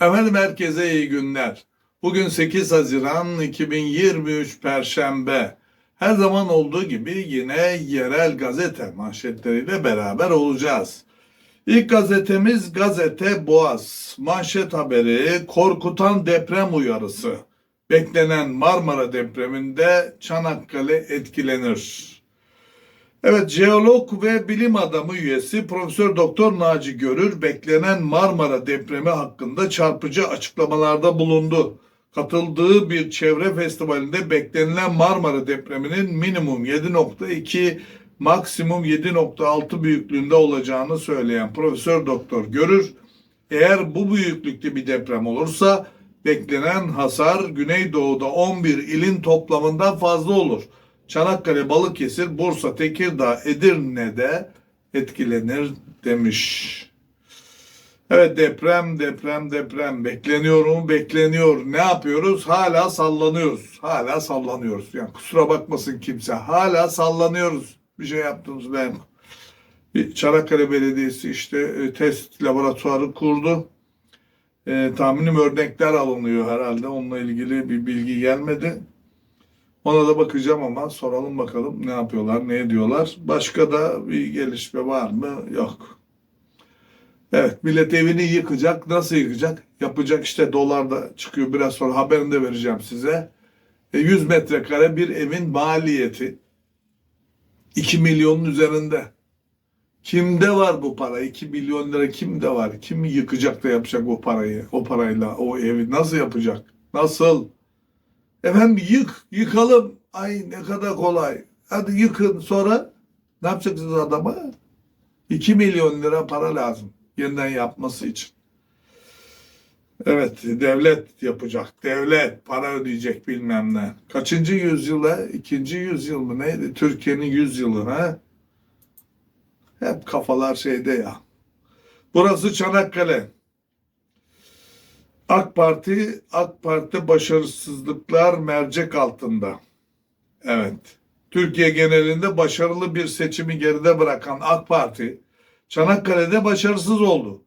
Efendim herkese iyi günler. Bugün 8 Haziran 2023 Perşembe. Her zaman olduğu gibi yine yerel gazete manşetleriyle beraber olacağız. İlk gazetemiz Gazete Boğaz. Manşet haberi korkutan deprem uyarısı. Beklenen Marmara depreminde Çanakkale etkilenir. Evet, jeolog ve bilim adamı üyesi Profesör Doktor Naci Görür beklenen Marmara depremi hakkında çarpıcı açıklamalarda bulundu. Katıldığı bir çevre festivalinde beklenilen Marmara depreminin minimum 7.2 maksimum 7.6 büyüklüğünde olacağını söyleyen Profesör Doktor Görür, eğer bu büyüklükte bir deprem olursa beklenen hasar Güneydoğu'da 11 ilin toplamından fazla olur. Çanakkale, Balıkesir, Bursa, Tekirdağ, Edirne'de etkilenir demiş. Evet deprem, deprem, deprem. Bekleniyor mu? Bekleniyor. Ne yapıyoruz? Hala sallanıyoruz. Hala sallanıyoruz. Yani kusura bakmasın kimse. Hala sallanıyoruz. Bir şey yaptığımız ben. Çanakkale Belediyesi işte e, test laboratuvarı kurdu. E, tahminim örnekler alınıyor herhalde. Onunla ilgili bir bilgi gelmedi. Ona da bakacağım ama soralım bakalım ne yapıyorlar, ne ediyorlar. Başka da bir gelişme var mı? Yok. Evet, millet evini yıkacak. Nasıl yıkacak? Yapacak işte dolarda çıkıyor. Biraz sonra haberini de vereceğim size. E, 100 metrekare bir evin maliyeti 2 milyonun üzerinde. Kimde var bu para? 2 milyon lira kimde var? Kim yıkacak da yapacak o parayı? O parayla o evi nasıl yapacak? Nasıl? Efendim yık, yıkalım. Ay ne kadar kolay. Hadi yıkın sonra ne yapacaksınız adama? 2 milyon lira para lazım yeniden yapması için. Evet devlet yapacak. Devlet para ödeyecek bilmem ne. Kaçıncı yüzyıla? ikinci yüzyıl mı neydi? Türkiye'nin yüzyılına. Hep kafalar şeyde ya. Burası Çanakkale. AK Parti, AK Parti başarısızlıklar mercek altında. Evet. Türkiye genelinde başarılı bir seçimi geride bırakan AK Parti, Çanakkale'de başarısız oldu.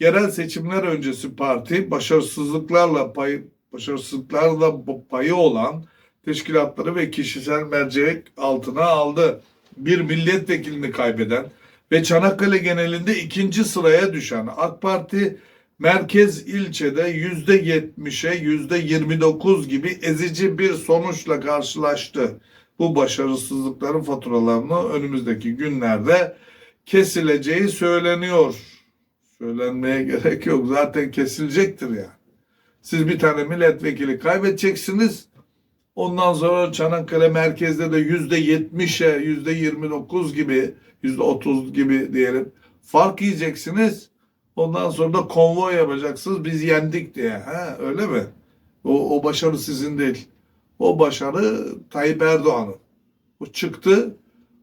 Yerel seçimler öncesi parti başarısızlıklarla pay, başarısızlıklarla payı olan teşkilatları ve kişisel mercek altına aldı. Bir milletvekilini kaybeden ve Çanakkale genelinde ikinci sıraya düşen AK Parti merkez ilçede yüzde yetmişe yüzde yirmi dokuz gibi ezici bir sonuçla karşılaştı. Bu başarısızlıkların faturalarını önümüzdeki günlerde kesileceği söyleniyor. Söylenmeye gerek yok. Zaten kesilecektir yani. Siz bir tane milletvekili kaybedeceksiniz. Ondan sonra Çanakkale merkezde de yüzde yetmişe, yüzde yirmi dokuz gibi, yüzde otuz gibi diyelim fark yiyeceksiniz. Ondan sonra da konvoy yapacaksınız. Biz yendik diye. Ha, öyle mi? O, o başarı sizin değil. O başarı Tayyip Erdoğan'ın. O çıktı.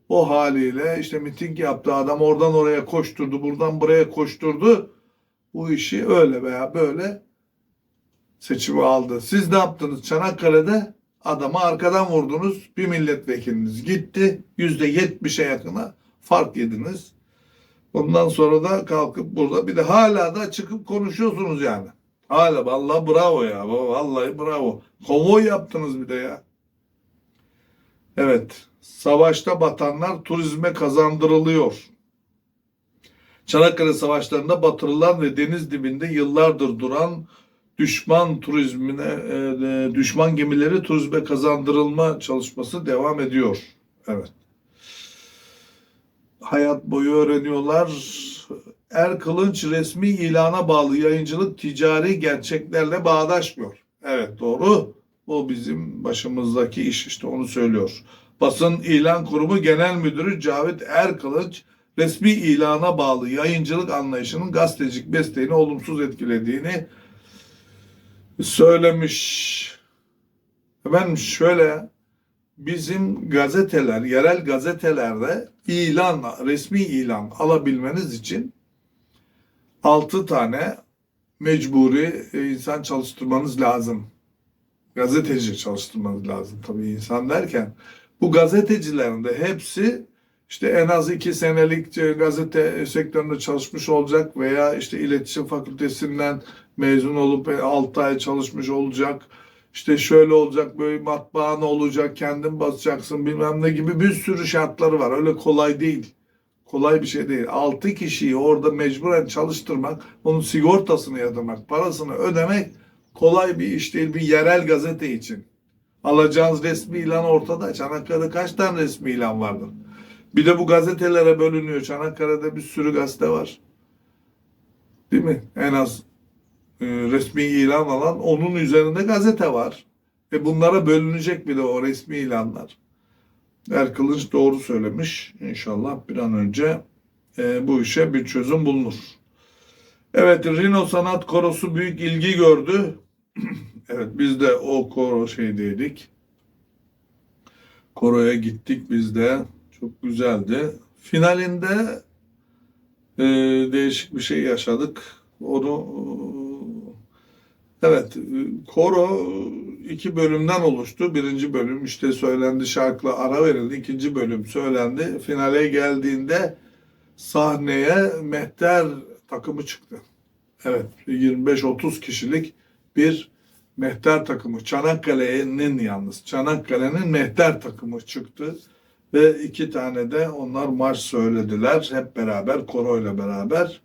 O haliyle işte miting yaptı. Adam oradan oraya koşturdu. Buradan buraya koşturdu. Bu işi öyle veya böyle seçimi aldı. Siz ne yaptınız? Çanakkale'de adamı arkadan vurdunuz. Bir milletvekiliniz gitti. Yüzde yetmişe yakına fark yediniz. Ondan sonra da kalkıp burada bir de hala da çıkıp konuşuyorsunuz yani. Hala vallahi bravo ya. Vallahi bravo. Konvoy yaptınız bir de ya. Evet. Savaşta batanlar turizme kazandırılıyor. Çanakkale Savaşları'nda batırılan ve deniz dibinde yıllardır duran düşman turizmine, e, düşman gemileri turizme kazandırılma çalışması devam ediyor. Evet hayat boyu öğreniyorlar. Er Kılınç resmi ilana bağlı yayıncılık ticari gerçeklerle bağdaşmıyor. Evet doğru. Bu bizim başımızdaki iş işte onu söylüyor. Basın İlan Kurumu Genel Müdürü Cavit Erkılıç resmi ilana bağlı yayıncılık anlayışının gazetecilik mesleğini olumsuz etkilediğini söylemiş. Ben şöyle bizim gazeteler, yerel gazetelerde ilan, resmi ilan alabilmeniz için 6 tane mecburi insan çalıştırmanız lazım. Gazeteci çalıştırmanız lazım tabii insan derken. Bu gazetecilerin de hepsi işte en az iki senelik e, gazete sektöründe çalışmış olacak veya işte iletişim fakültesinden mezun olup 6 ay çalışmış olacak. İşte şöyle olacak, böyle matbaan olacak, kendin basacaksın bilmem ne gibi bir sürü şartları var. Öyle kolay değil. Kolay bir şey değil. 6 kişiyi orada mecburen çalıştırmak, onun sigortasını yatırmak, parasını ödemek kolay bir iş değil bir yerel gazete için. Alacağınız resmi ilan ortada. Çanakkale'de kaç tane resmi ilan vardır? Bir de bu gazetelere bölünüyor. Çanakkale'de bir sürü gazete var. Değil mi? En az e, resmi ilan alan onun üzerinde gazete var. Ve bunlara bölünecek bir de o resmi ilanlar. Er Kılıç doğru söylemiş. İnşallah bir an önce e, bu işe bir çözüm bulunur. Evet, Rino Sanat Korosu büyük ilgi gördü. evet, biz de o koro şeydeydik. Koroya gittik biz de. Çok güzeldi. Finalinde e, değişik bir şey yaşadık. Onu evet koro iki bölümden oluştu. Birinci bölüm işte söylendi şarkıla ara verildi. İkinci bölüm söylendi. Finale geldiğinde sahneye mehter takımı çıktı. Evet 25-30 kişilik bir mehter takımı. Çanakkale'nin yalnız. Çanakkale'nin mehter takımı çıktı. Ve iki tane de onlar marş söylediler. Hep beraber, koroyla beraber.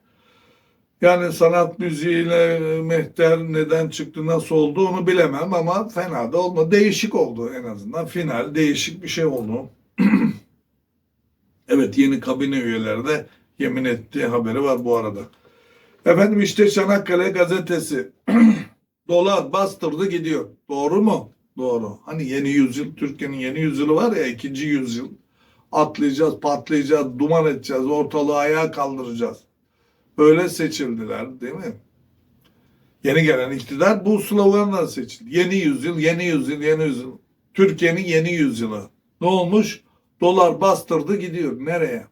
Yani sanat müziğiyle mehter neden çıktı, nasıl oldu onu bilemem ama fena da olmadı. Değişik oldu en azından. Final değişik bir şey oldu. evet yeni kabine üyeleri de yemin ettiği haberi var bu arada. Efendim işte Çanakkale gazetesi. Dolar bastırdı gidiyor. Doğru mu? Doğru. Hani yeni yüzyıl, Türkiye'nin yeni yüzyılı var ya ikinci yüzyıl. Atlayacağız, patlayacağız, duman edeceğiz, ortalığı ayağa kaldıracağız. Öyle seçildiler değil mi? Yeni gelen iktidar bu sloganla seçildi. Yeni yüzyıl, yeni yüzyıl, yeni yüzyıl. Türkiye'nin yeni yüzyılı. Ne olmuş? Dolar bastırdı gidiyor. Nereye?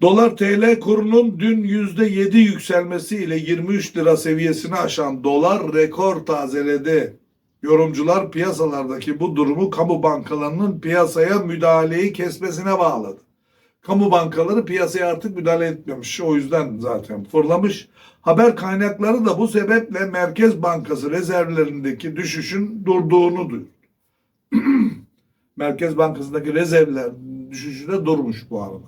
Dolar TL kurunun dün %7 yükselmesiyle 23 lira seviyesini aşan dolar rekor tazeledi. Yorumcular piyasalardaki bu durumu kamu bankalarının piyasaya müdahaleyi kesmesine bağladı. Kamu bankaları piyasaya artık müdahale etmemiş. O yüzden zaten fırlamış. Haber kaynakları da bu sebeple Merkez Bankası rezervlerindeki düşüşün durduğunu duyurdu. Merkez Bankası'ndaki rezervler düşüşü de durmuş bu arada.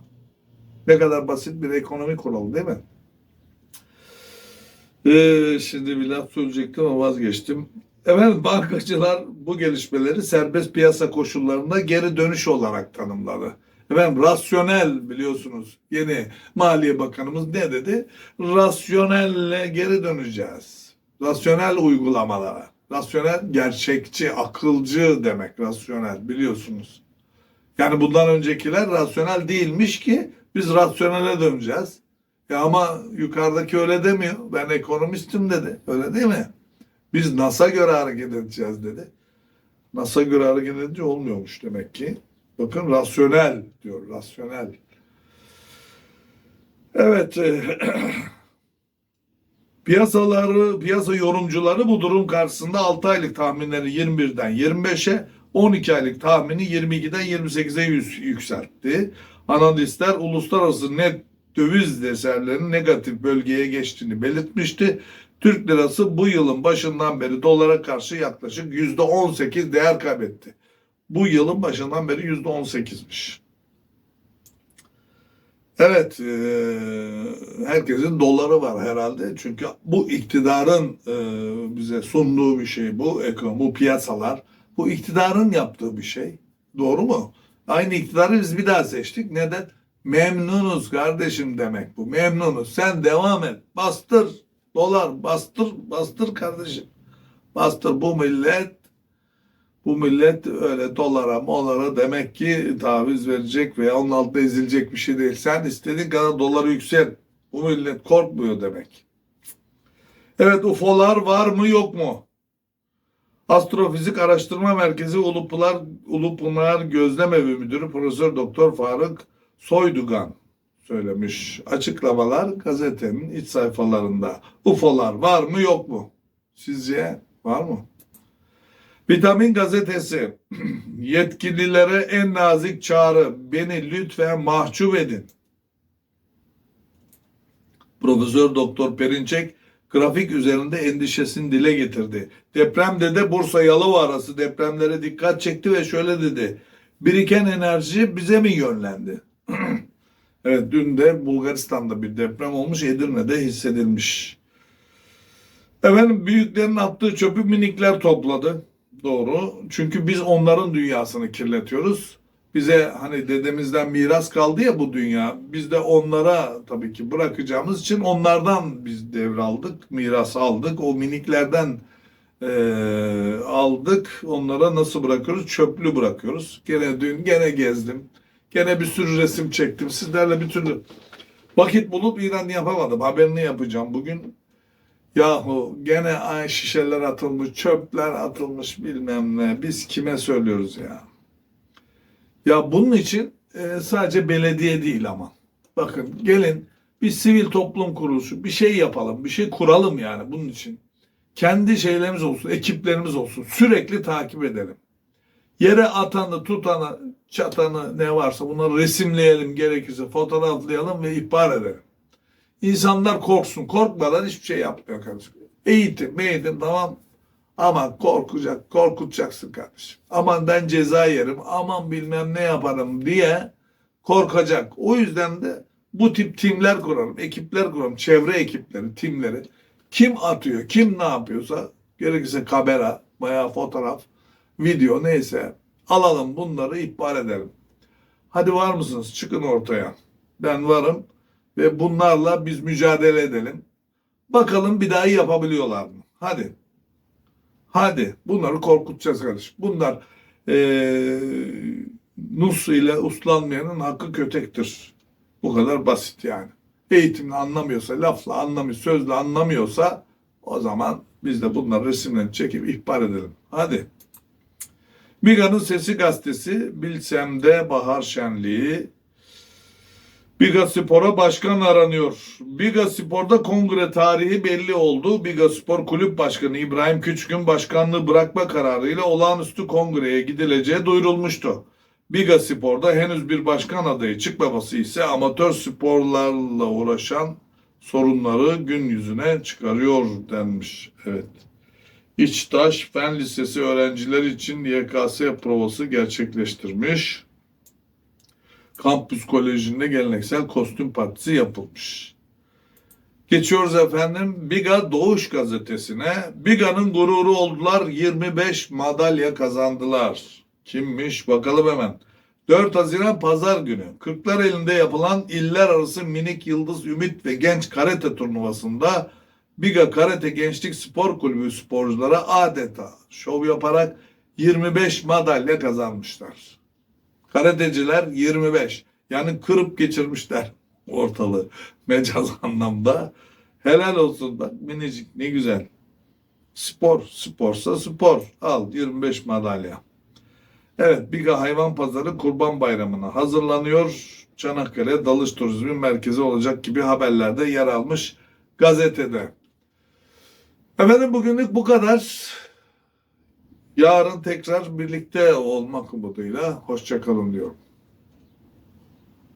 Ne kadar basit bir ekonomi kuralı değil mi? Ee, şimdi bir laf söyleyecektim ama vazgeçtim. Efendim bankacılar bu gelişmeleri serbest piyasa koşullarında geri dönüş olarak tanımladı. Efendim rasyonel biliyorsunuz yeni Maliye Bakanımız ne dedi? Rasyonelle geri döneceğiz. Rasyonel uygulamalara. Rasyonel gerçekçi, akılcı demek rasyonel biliyorsunuz. Yani bundan öncekiler rasyonel değilmiş ki biz rasyonele döneceğiz. Ya ama yukarıdaki öyle demiyor. Ben ekonomistim dedi. Öyle değil mi? Biz NASA göre hareket edeceğiz dedi. NASA göre hareket edince olmuyormuş demek ki. Bakın rasyonel diyor, rasyonel. Evet, e, piyasaları, piyasa yorumcuları bu durum karşısında 6 aylık tahminleri 21'den 25'e, 12 aylık tahmini 22'den 28'e yükseltti. Analistler uluslararası net döviz rezervlerinin negatif bölgeye geçtiğini belirtmişti. Türk lirası bu yılın başından beri dolara karşı yaklaşık %18 değer kaybetti. Bu yılın başından beri %18'miş. Evet, e, herkesin doları var herhalde. Çünkü bu iktidarın e, bize sunduğu bir şey bu, ekonomi, bu piyasalar. Bu iktidarın yaptığı bir şey. Doğru mu? Aynı iktidarı biz bir daha seçtik. Neden? Memnunuz kardeşim demek bu. Memnunuz. Sen devam et. Bastır. Dolar bastır. Bastır kardeşim. Bastır. Bu millet bu millet öyle dolara molara demek ki taviz verecek veya onun altında ezilecek bir şey değil. Sen istediğin kadar doları yüksel. Bu millet korkmuyor demek. Evet UFO'lar var mı yok mu? Astrofizik Araştırma Merkezi Ulupınar, Ulupınar Gözlem Evi Müdürü Profesör Doktor Faruk Soydugan söylemiş. Açıklamalar gazetenin iç sayfalarında. UFO'lar var mı yok mu? Sizce var mı? Vitamin gazetesi yetkililere en nazik çağrı beni lütfen mahcup edin. Profesör Doktor Perinçek grafik üzerinde endişesini dile getirdi. Depremde de Bursa Yalova arası depremlere dikkat çekti ve şöyle dedi. Biriken enerji bize mi yönlendi? evet dün de Bulgaristan'da bir deprem olmuş Edirne'de hissedilmiş. Efendim büyüklerin attığı çöpü minikler topladı. Doğru. Çünkü biz onların dünyasını kirletiyoruz. Bize hani dedemizden miras kaldı ya bu dünya. Biz de onlara tabii ki bırakacağımız için onlardan biz devraldık, miras aldık. O miniklerden eee, aldık. Onlara nasıl bırakıyoruz? Çöplü bırakıyoruz. Gene dün gene gezdim. Gene bir sürü resim çektim. Sizlerle bir türlü vakit bulup İran yapamadım. Haberini yapacağım bugün. Yahu gene ay şişeler atılmış, çöpler atılmış bilmem ne. Biz kime söylüyoruz ya? Ya bunun için e, sadece belediye değil ama. Bakın gelin bir sivil toplum kuruluşu bir şey yapalım, bir şey kuralım yani bunun için. Kendi şeylerimiz olsun, ekiplerimiz olsun. Sürekli takip edelim. Yere atanı, tutanı, çatanı ne varsa bunları resimleyelim gerekirse fotoğraflayalım ve ihbar edelim. İnsanlar korksun. Korkmadan hiçbir şey yapmıyor kardeşim. Eğitim, eğitim tamam. Ama korkacak, korkutacaksın kardeşim. Aman ben ceza yerim, aman bilmem ne yaparım diye korkacak. O yüzden de bu tip timler kuralım, ekipler kuralım, çevre ekipleri, timleri. Kim atıyor, kim ne yapıyorsa, gerekirse kamera veya fotoğraf, video neyse alalım bunları ihbar edelim. Hadi var mısınız? Çıkın ortaya. Ben varım ve bunlarla biz mücadele edelim. Bakalım bir daha yapabiliyorlar mı? Hadi. Hadi. Bunları korkutacağız kardeşim. Bunlar eee Nus ile uslanmayanın hakkı kötektir. Bu kadar basit yani. Eğitimle anlamıyorsa, lafla anlamıyor, sözle anlamıyorsa o zaman biz de bunları resimlerini çekip ihbar edelim. Hadi. Biga'nın Sesi Gazetesi, Bilsem'de Bahar Şenliği, Biga Spor'a başkan aranıyor. Biga Spor'da kongre tarihi belli oldu. Biga Spor Kulüp Başkanı İbrahim Küçük'ün başkanlığı bırakma kararıyla olağanüstü kongreye gidileceği duyurulmuştu. Biga Spor'da henüz bir başkan adayı çıkmaması ise amatör sporlarla uğraşan sorunları gün yüzüne çıkarıyor denmiş. Evet. İçtaş Fen Lisesi öğrencileri için YKS provası gerçekleştirmiş. Kampüs Koleji'nde geleneksel kostüm partisi yapılmış. Geçiyoruz efendim Biga Doğuş gazetesine. Biga'nın gururu oldular 25 madalya kazandılar. Kimmiş bakalım hemen. 4 Haziran Pazar günü Kırklar elinde yapılan iller arası minik yıldız ümit ve genç karate turnuvasında Biga Karate Gençlik Spor Kulübü sporculara adeta şov yaparak 25 madalya kazanmışlar. Karateciler 25. Yani kırıp geçirmişler ortalığı mecaz anlamda. Helal olsun bak minicik ne güzel. Spor, sporsa spor. Al 25 madalya. Evet Biga Hayvan Pazarı Kurban Bayramı'na hazırlanıyor. Çanakkale Dalış Turizmi Merkezi olacak gibi haberlerde yer almış gazetede. Efendim bugünlük bu kadar. Yarın tekrar birlikte olmak umuduyla hoşçakalın diyorum.